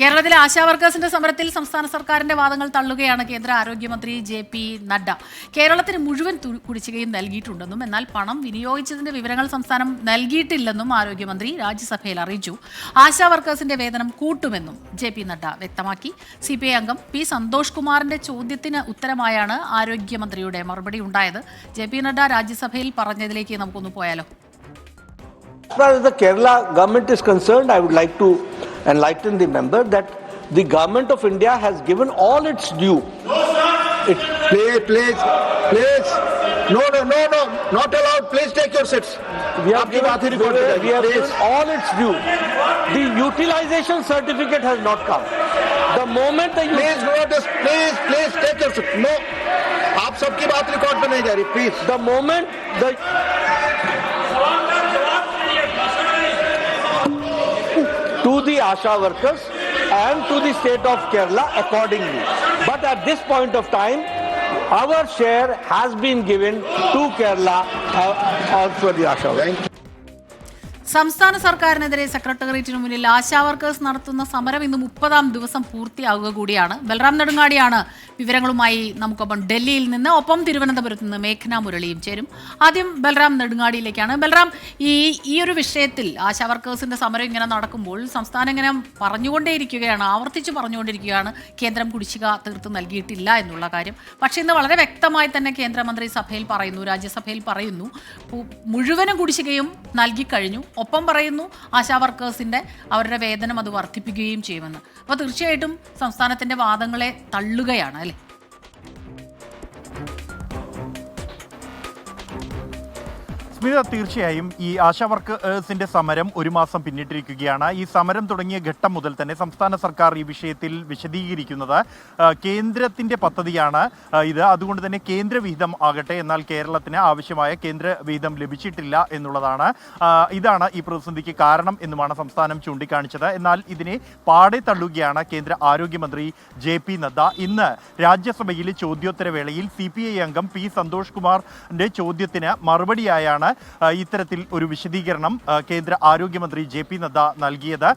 കേരളത്തിലെ ആശാവർക്കേഴ്സിന്റെ സമരത്തിൽ സംസ്ഥാന സർക്കാരിന്റെ വാദങ്ങൾ തള്ളുകയാണ് കേന്ദ്ര ആരോഗ്യമന്ത്രി ജെ പി നഡ്ഡ. കേരളത്തിന് മുഴുവൻ കുടിശ്ശികയും നൽകിയിട്ടുണ്ടെന്നും എന്നാൽ പണം വിനിയോഗിച്ചതിന്റെ വിവരങ്ങൾ സംസ്ഥാനം നൽകിയിട്ടില്ലെന്നും ആരോഗ്യമന്ത്രി രാജ്യസഭയിൽ അറിയിച്ചു. ആശാവർക്കേഴ്സിന്റെ വേതനം കൂട്ടുമെന്നും ജെ പി നഡ്ഡ വ്യക്തമാക്കി. സി പി അംഗം പി സന്തോഷ് കുമാറിന്റെ ചോദ്യത്തിന് ഉത്തരമായാണ് ആരോഗ്യമന്ത്രിയുടെ മറുപടി ഉണ്ടായത്. ജെ പി നഡ്ഡ രാജ്യസഭയിൽ പറഞ്ഞതിലേക്ക് നമുക്കൊന്ന് പോയാലോ. enlighten the member that the government of India has given all its due. No, sir. It, please, please, please. No, no, no, no. Not allowed. Please take your seats. We have, given, given, we have given all its due. The utilization certificate has not come. The moment the please This Please, please take your seat. No. आप सबकी बात record में नहीं जा रही please the moment the Asha workers and to the state of Kerala accordingly. But at this point of time, our share has been given to Kerala uh, also the Asha workers. സംസ്ഥാന സർക്കാരിനെതിരെ സെക്രട്ടേറിയറ്റിന് മുന്നിൽ ASHA workers നടത്തുന്ന സമരം ഇന്ന് മുപ്പതാം ദിവസം പൂർത്തിയാവുക കൂടിയാണ്. ബൽറാം നെടുങ്ങാടിയാണ് വിവരങ്ങളുമായി നമുക്കൊപ്പം ഡൽഹിയിൽ നിന്ന്. ഒപ്പം തിരുവനന്തപുരത്ത് നിന്ന് മേഘന മുരളിയും ചേരും. ആദ്യം ബൽറാം നെടുങ്ങാടിയിലേക്കാണ്. ബൽറാം ഈ ഈ ഒരു വിഷയത്തിൽ ആശാ വർക്കേഴ്സിന്റെ സമരം ഇങ്ങനെ നടക്കുമ്പോൾ സംസ്ഥാനം ഇങ്ങനെ പറഞ്ഞുകൊണ്ടേയിരിക്കുകയാണ് ആവർത്തിച്ച് പറഞ്ഞുകൊണ്ടിരിക്കുകയാണ്. കേന്ദ്രം കുടിശ്ശിക തീർത്ത് നൽകിയിട്ടില്ല എന്നുള്ള കാര്യം. പക്ഷേ ഇന്ന് വളരെ വ്യക്തമായി തന്നെ കേന്ദ്രമന്ത്രി സഭയിൽ പറയുന്നു രാജ്യസഭയിൽ പറയുന്നു. മുഴുവനും കുടിശ്ശികയും നൽകിക്കഴിഞ്ഞു. ഒപ്പം പറയുന്നു ആശാ വർക്കേഴ്സിന്റെ അവരുടെ വേതനം അത് വർദ്ധിപ്പിക്കുകയും ചെയ്യുമെന്ന്. അപ്പോൾ തീർച്ചയായിട്ടും സംസ്ഥാനത്തിന്റെ വാദങ്ങളെ തള്ളുകയാണ് അല്ലേ? സ്മിത തീർച്ചയായും ഈ ആശാ വർക്കേഴ്സിന്റെ സമരം ഒരു മാസം പിന്നിട്ടിരിക്കുകയാണ്. ഈ സമരം തുടങ്ങിയ ഘട്ടം മുതൽ തന്നെ സംസ്ഥാന സർക്കാർ ഈ വിഷയത്തിൽ വിശദീകരിക്കുന്നത് കേന്ദ്രത്തിന്റെ പദ്ധതിയാണ് ഇത്. അതുകൊണ്ട് തന്നെ കേന്ദ്ര വിഹിതം ആകട്ടെ എന്നാൽ കേരളത്തിന് ആവശ്യമായ കേന്ദ്ര വിഹിതം ലഭിച്ചിട്ടില്ല എന്നുള്ളതാണ് ഇതാണ് ഈ പ്രതിസന്ധിക്ക് കാരണം എന്നുമാണ് സംസ്ഥാനം ചൂണ്ടിക്കാണിച്ചത്. എന്നാൽ ഇതിനെ പാടെ തള്ളുകയാണ് കേന്ദ്ര ആരോഗ്യമന്ത്രി ജെ പി നദ്ദ. ഇന്ന് രാജ്യസഭയിൽ ചോദ്യോത്തരവേളയിൽ സി പി ഐ അംഗം പി സന്തോഷ് കുമാറിന്റെ ചോദ്യത്തിന് മറുപടിയായാണ് ഇത്തരത്തിൽ ഒരു വിശദീകരണം കേന്ദ്ര ആരോഗ്യമന്ത്രി ജെ പി നദ്ദ നൽകിയത്.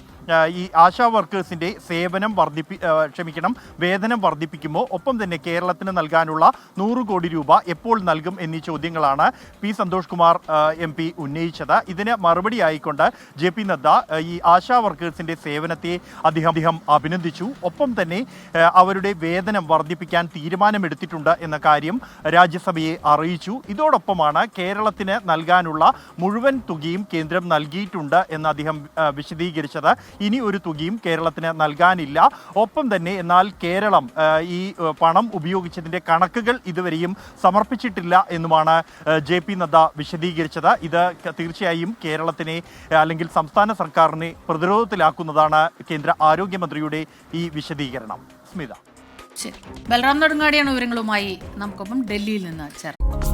ഈ ആശാ വർക്കേഴ്സിന്റെ സേവനം വർദ്ധിപ്പി ക്ഷമിക്കണം വേതനം വർദ്ധിപ്പിക്കുമോ? ഒപ്പം തന്നെ കേരളത്തിന് നൽകാനുള്ള നൂറ് കോടി രൂപ എപ്പോൾ നൽകും എന്നീ ചോദ്യങ്ങളാണ് P Santosh Kumar M P ഉന്നയിച്ചത്. ഇതിന് മറുപടി ആയിക്കൊണ്ട് ജെ പി നദ്ദ ഈ ആശാ വർക്കേഴ്സിന്റെ സേവനത്തെ അദ്ദേഹം അദ്ദേഹം അഭിനന്ദിച്ചു. ഒപ്പം തന്നെ അവരുടെ വേതനം വർദ്ധിപ്പിക്കാൻ തീരുമാനമെടുത്തിട്ടുണ്ട് എന്ന കാര്യം രാജ്യസഭയെ അറിയിച്ചു. ഇതോടൊപ്പമാണ് കേരളത്തിന് നൽകാനുള്ള മുഴുവൻ തുകയും കേന്ദ്രം നൽകിയിട്ടുണ്ട് എന്ന് അദ്ദേഹം വിശദീകരിച്ചത്. ഇനി ഒരു തുകയും കേരളത്തിന് നൽകാനില്ല. ഒപ്പം തന്നെ എന്നാൽ കേരളം ഈ പണം ഉപയോഗിച്ചതിന്റെ കണക്കുകൾ ഇതുവരെയും സമർപ്പിച്ചിട്ടില്ല എന്നുമാണ് ജെ പി നദ്ദ വിശദീകരിച്ചത്. ഇത് തീർച്ചയായും കേരളത്തിനെ അല്ലെങ്കിൽ സംസ്ഥാന സർക്കാരിനെ പ്രതിരോധത്തിലാക്കുന്നതാണ് കേന്ദ്ര ആരോഗ്യമന്ത്രിയുടെ ഈ വിശദീകരണം. സ്മിത. ബൽറാം നെടുങ്ങാടിയാണ് വിവരങ്ങളുമായി. നമുക്കൊപ്പം ഡൽഹിയിൽ നിന്ന് ചേർന്നത്